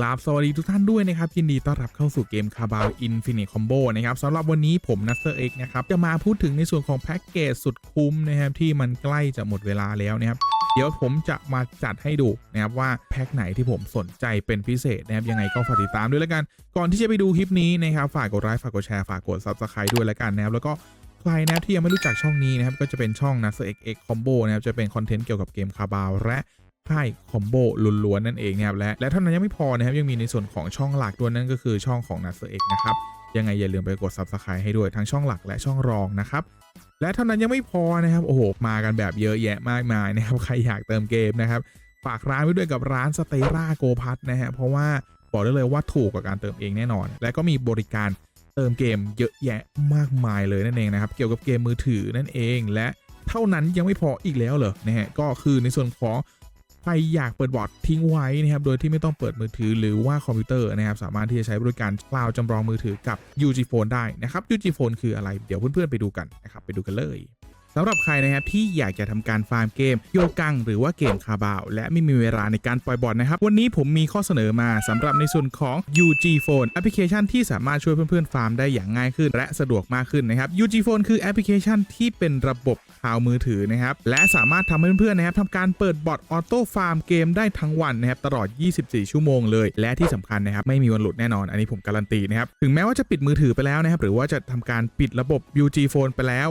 ครับสวัสดีทุกท่านด้วยนะครับยินดีต้อนรับเข้าสู่เกมคาบาวอินฟินิตคอมโบนะครับสำหรับวันนี้ผมนัสเตอร์เอ็กนะครับจะมาพูดถึงในส่วนของแพ็กเกจสุดคุ้มนะครับที่มันใกล้จะหมดเวลาแล้วนะครับเดี๋ยวผมจะมาจัดให้ดูนะครับว่าแพ็กไหนที่ผมสนใจเป็นพิเศษนะครับยังไงก็ฝากติดตามด้วยแล้วกัน ก่อนที่จะไปดูคลิปนี้นะครับฝากกดไลค์ฝากกดแชร์ฝากกด subscribe ด้วยแล้วกันนะครับแล้วก็ใครนะที่ยังไม่รู้จักช่องนี้นะครับก็จะเป็นช่อง n a s r X Combo นะครับจะเป็นคอนเทนต์เกี่ยวกับเกมคาบาวและ ไพ่คอมโบล้วนๆนั่นเองนะครับและและเท่านั้นยังไม่พอนะครับยังมีในส่วนของช่องหลักด้วยนั่นก็คือช่องของ n a s r X นะครับยังไงอย่าลืมไปกด subscribe ให้ด้วยทั้งช่องหลักและช่องรองนะครับและเท่านั้นยังไม่พอนะครับโอ้โหมากันแบบเยอะแยะมากมายนะครับใครอยากเติมเกมนะครับฝากร้านไว้ด้วยกับร้านสเตราโกพัทนะฮะเพราะว่าบอกได้เลยว่าถูกกว่าการเติมเองแน่นอน และก็มีบริการเติมเกมเยอะแยะมากมายเลยนั่นเองนะครับเกี่ยวกับเกมมือถือนั่นเอง และเท่านั้นยังไม่พออีกแล้วเหรอนะฮะก็คือในส่วนของ ใครอยากเปิดบอร์ดทิ้งไว้นะครับ โดยที่ไม่ต้องเปิดมือถือหรือว่าคอมพิวเตอร์นะครับ สามารถที่จะใช้บริการคลาวด์จำลองมือถือกับ UG Phone ได้นะครับ UG Phone คืออะไร เดี๋ยวเพื่อนๆไปดูกันนะครับ ไปดูกันเลย สำหรับใครนะครับที่อยากจะทำการฟาร์มเกมโยกังหรือว่าเกมคาบาว และไม่มีเวลาในการปล่อยบอลนะครับ วันนี้ผมมีข้อเสนอมาสำหรับในส่วนของ UG Phone แอปพลิเคชันที่สามารถช่วยเพื่อนๆฟาร์มได้อย่างง่ายขึ้น และสะดวกมากขึ้นนะครับ UG Phone คือแอปพลิเคชันที่เป็นระบบคลาวมือถือนะครับ และสามารถทำให้เพื่อนๆนะครับทำการเปิดบอทออโต้ฟาร์มเกมได้ทั้งวันนะครับตลอด 24 ชั่วโมงเลย และที่สำคัญนะครับไม่มีวันหลุดแน่นอน อันนี้ผมการันตีนะครับ ถึงแม้ว่าจะปิดมือถือไปแล้วนะครับ หรือว่าจะทำการปิดระบบ UG Phone ไปแล้ว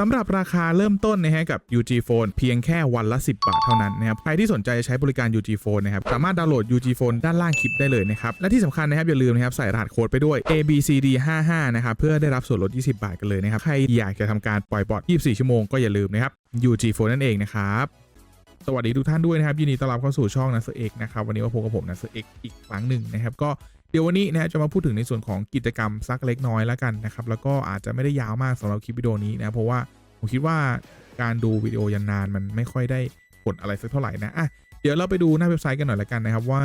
สำหรับราคาเริ่มต้นนะฮะกับ UG Phone เพียงแค่วันละ 10 บาทเท่านั้นนะครับใครที่สนใจใช้บริการ UG Phone นะครับสามารถดาวน์โหลด UG Phone ด้านล่างคลิปได้เลยนะครับและที่สำคัญนะครับอย่าลืมนะครับใส่รหัสโค้ดไปด้วย ABCD 55 นะครับเพื่อได้รับส่วนลด 20 บาทกันเลยนะครับใครอยากจะทำการปล่อยบอท24 ชั่วโมงก็อย่าลืมนะครับ UG Phone นั่นเองนะครับสวัสดีทุกท่านด้วยนะครับยินดีต้อนรับเข้าสู่ช่องนัสเอกนะครับวันนี้มาพบกับผมนัสเอกอีกครั้งหนึ่งนะครับก็ ดี๋ยววันนี้นะจะมาพูดถึงในส่วนของกิจกรรมสักเล็กน้อยแล้วกันนะครับแล้วก็อาจจะไม่ได้ยาวมากสำหรับคลิปวิดีโอนี้นะเพราะว่าผมคิดว่าการดูวิดีโอยานานมันไม่ค่อยได้ผลอะไรสักเท่าไหร่นะอะเดี๋ยวเราไปดูหน้าเว็บไซต์กันหน่อยละกันนะครับว่า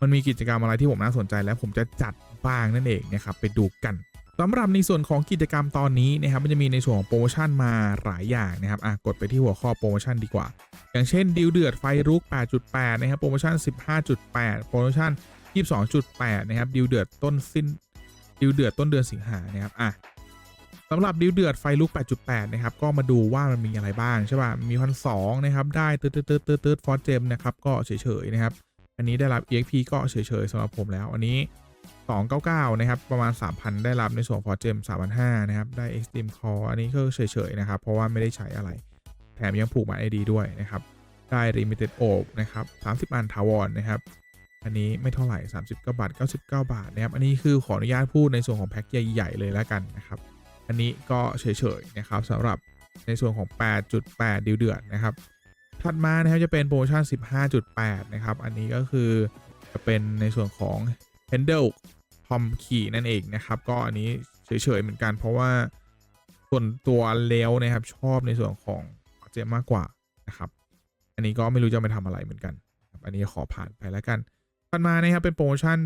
มันมีกิจกรรมอะไรที่ผมน่าสนใจและผมจะจัดบ้างนั่นเองนะครับไปดูกันสำหรับในส่วนของกิจกรรมตอนนี้นะครับมันจะมีในส่วนของโปรโมชั่นมาหลายอย่างนะครับอะกดไปที่หัวข้อโปรโมชั่นดีกว่า อย่างเช่นดิวเดือดไฟรุก 8.8 นะครับโปรโมชั่น 15.8 โปรโมชั่น 22.8 นะครับดิวเดือดต้นสิ้นดิวเดือดต้นเดือนสิงหานะครับอะสำหรับดิวเดือดไฟลุก 8.8 นะครับ ก็มาดูว่ามันมีอะไรบ้างใช่ป่ะ มีพันสองนะครับ ได้ตืดตืดตืดตืดตืดฟอร์เจมนะครับ ก็เฉยๆนะครับ อันนี้ได้รับ EXP ก็เฉยๆสำหรับผมแล้ว อันนี้ 299 นะครับ ประมาณ 3,000 ได้รับในส่วนฟอร์เจม3,500 นะครับ ได้ Extreme Core อันนี้ก็เฉยๆนะครับ เพราะว่าไม่ได้ใช้อะไร แถมยังผูกมา ID ด้วยนะครับ ได้ Limited o b นะครับ 30 อันทาวรนะครับ อันนี้ไม่เท่าไหร่30กบาท 99 บาทนะครับอันนี้คือขออนุญาตพูดในส่วนของแพ็คใหญ่ ๆ เลยแล้วกันนะครับ อันนี้ก็เฉยๆนะครับสำหรับในส่วนของ 8.8 ดิวเดือดนะครับถัดมานะครับจะเป็นโปรโมชั่น 15.8 นะครับ อันนี้ก็คือจะเป็นในส่วนของ Handle Tom Key นั่นเองนะครับ ก็อันนี้เฉยๆเหมือนกันเพราะว่าส่วนตัวเลวนะครับชอบในส่วนของเจมมากกว่านะครับ อันนี้ก็ไม่รู้จะไปทำอะไรเหมือนกัน อันนี้ขอผ่านไปแล้วกัน ถัดมานะครับเป็นโปรโมชั่น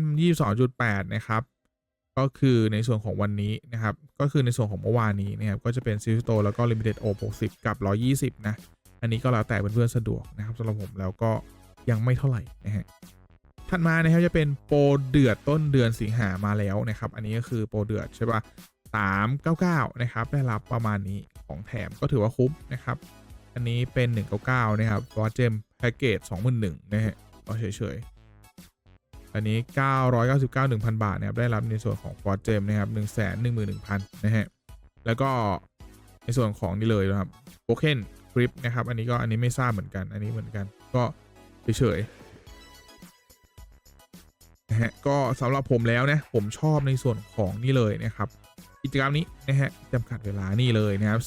22.8 นะครับ ก็คือในส่วนของวันนี้นะครับ ก็คือในส่วนของเมื่อวานนี้นะครับ ก็จะเป็นซิลโตแล้วก็ Limited O 60 กับ 120 นะ อันนี้ก็แล้วแต่เพื่อนๆสะดวกนะครับสำหรับผมแล้วก็ยังไม่เท่าไหร่นะฮะถัดมานะครับจะเป็นโปรเดือดต้นเดือนสิงหามาแล้วนะครับ อันนี้ก็คือโปรเดือดใช่ปะ399 นะครับ ได้รับประมาณนี้ของแถมก็ถือว่าคุ้มนะครับ อันนี้เป็น 199 นะครับวอเจมแพ็กเกจ21,000นะฮะก็เฉยๆ อันนี้ 999 1,000 บาทนะครับ ได้รับในส่วนของฟอร์เจมนะครับ 111,000 นะฮะ แล้วก็ในส่วนของนี่เลยนะครับโ o เ e n คลิปนะครับ อันนี้ก็อันนี้ไม่ทราบเหมือนกัน อันนี้เหมือนกัน ก็เฉยๆนะฮะ ก็สำหรับผมแล้วนะ ผมชอบในส่วนของนี่เลยนะครับกิจกรรมนี้นะฮะจำกัดเวลานี่เลยนะครับ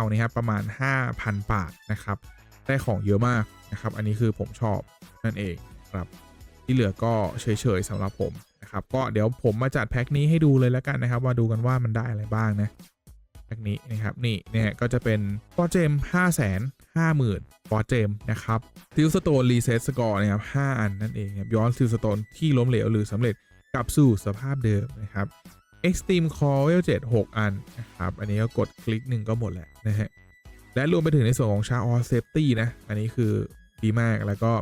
4999 นะครับ ประมาณ 5,000 บาทนะครับ ได้ของเยอะมากนะครับ อันนี้คือผมชอบนั่นเองครับ ที่เหลือก็เฉยๆสำหรับผมนะครับก็เดี๋ยวผมมาจัดแพ็คนี้ให้ดูเลยแล้วกันนะครับว่าดูกันว่ามันได้อะไรบ้างนะแพ็คนี้นะครับนี่เนะฮะก็จะเป็นฟอเจม5 0 0 0 0 50,000ฟอร์เจมนะครับซิลสโตนรีเซ็ตสกอร์นะครับ5อันนั่นเองครับย้อนซิลสโตนที่ล้มเหลวหรือสำเร็จกลับสู่สภาพเดิมนะครับ Extreme Core Level 7 6อันนะครับ อันนี้ก็กดคลิกหนึ่งก็หมดแหละนะฮะและรวมไปถึงในส่วนของชาออเซฟตี้นะ อันนี้คือดีมากแล้วก็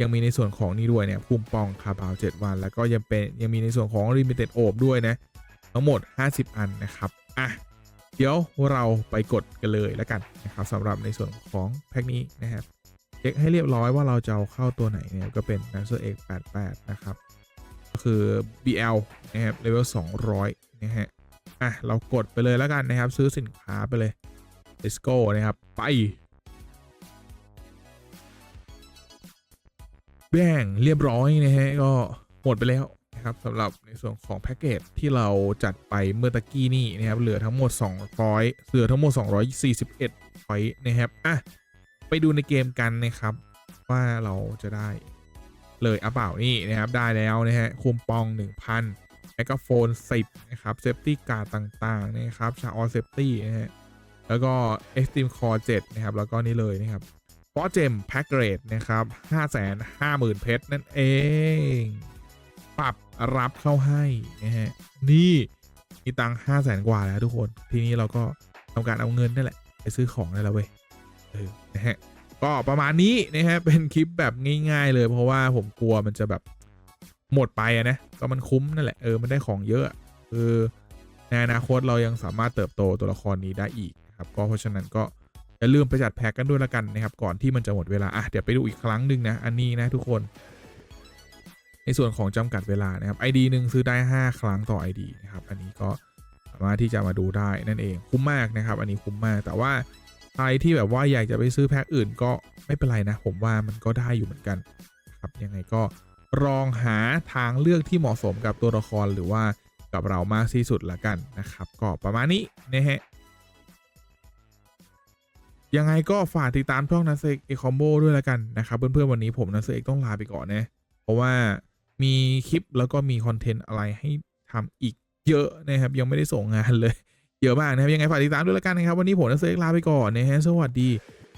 ยังมีในส่วนของนี่ด้วยเนี่ยภูมิปองคาบาว7วัน แล้วก็ยังเป็นยังมีในส่วนของ Limited โอบด้วยนะทั้งหมด 50 อันนะครับอะเดี๋ยวเราไปกดกันเลยแล้วกันนะครับสำหรับในส่วนของแพ็กนี้นะครับเช็คให้เรียบร้อยว่าเราจะเอาเข้าตัวไหนเนี่ยก็เป็น n a s e r X 88 นะครับ ก็คือ BL นะครับ level 200 นะฮะอะเรากดไปเลยแล้วกันนะครับ ซื้อสินค้าไปเลย let's go นะครับ ไป แบ่งเรียบร้อยนะฮะก็หมดไปแล้วนะครับสำหรับในส่วนของแพ็กเกจที่เราจัดไปเมื่อตะกี้นี่นะครับเหลือทั้งหมด 200เหลือทั้งหมด 241พอยต์นะครับอะไปดูในเกมกันนะครับ ว่าเราจะได้เลยอะเปล่านี่นะครับได้แล้วนะฮะคุมปอง 1,000แมกกาโฟน 10 นะครับเซฟตี้การ์ดต่างๆนะครับชาออเซฟตี้นะฮะแล้วก็ Extreme Core 7นะครับแล้วก็นี่เลยนะครับ ฟอเจมแพ็กเกรดนะครับ550,000 เพชรนั่นเอง ปรับรับเข้าให้นะฮะนี่มีตังค์5 0,000กว่าแล้วทุกคน ทีนี้เราก็ทำการเอาเงินนั่นแหละ ไปซื้อของได้แล้วเว้ยเออนะฮะก็ประมาณนี้นะฮะเป็นคลิปแบบง่าย ๆ เลยเพราะว่าผมกลัวมันจะแบบหมดไปอะนะก็มันคุ้มนั่นแหละเออมันได้ของเยอะเออในอนาคตเรายังสามารถเติบโตตัวละครนี้ได้อีกครับก็เพราะฉะนั้นก็ อย่าลืมไปจัดแพ็กกันด้วยละกันนะครับก่อนที่มันจะหมดเวลาอะเดี๋ยวไปดูอีกครั้งหนึ่งนะอันนี้นะทุกคน ในส่วนของจำกัดเวลานะครับ ID หนึ่งซื้อได้ 5 ครั้งต่อ ID นะครับอันนี้ก็สามารถที่จะมาดูได้นั่นเองคุ้มมากนะครับ อันนี้คุ้มมากแต่ว่าใครที่แบบว่าอยากจะไปซื้อแพ็คอื่นก็ไม่เป็นไรนะ ผมว่ามันก็ได้อยู่เหมือนกันครับยังไงก็ลองหาทางเลือกที่เหมาะสมกับตัวละครหรือว่ากับเรามากที่สุดละกันนะครับก็ประมาณนี้นะฮะ ยังไงก็ฝากติดตามช่องนัสเอกเอคอมโบด้วยละกันนะครับ เพื่อนๆวันนี้ผมนัสเอกต้องลาไปก่อนนะ เพราะว่ามีคลิปแล้วก็มีคอนเทนต์อะไรให้ทำอีกเยอะนะครับ ยังไม่ได้ส่งงานเลย เยอะมากนะครับ ยังไงฝากติดตามด้วยละกันนะครับ วันนี้ผมนักเซกลาไปก่อนนะฮะสวัสดี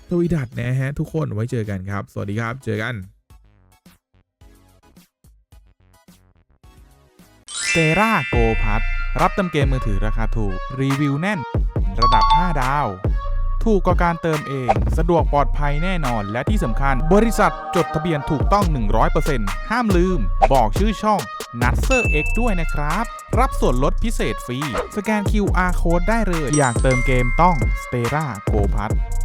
สวีดัตนะฮะทุกคนไว้เจอกันครับ สวัสดีครับเจอกันเซราโกพัทรับเติมเกมมือถือราคาถูก รีวิวแน่น ระดับ 5 ดาว ถูกกว่าการเติมเอง สะดวกปลอดภัยแน่นอน และที่สำคัญ บริษัทจดทะเบียนถูกต้อง 100%ห้ามลืม บอกชื่อช่อง n u t s e r X ด้วยนะครับ รับส่วนลดพิเศษฟรี สแกน QR Code ได้เลย อยากเติมเกมต้อง s t e r a Go p a t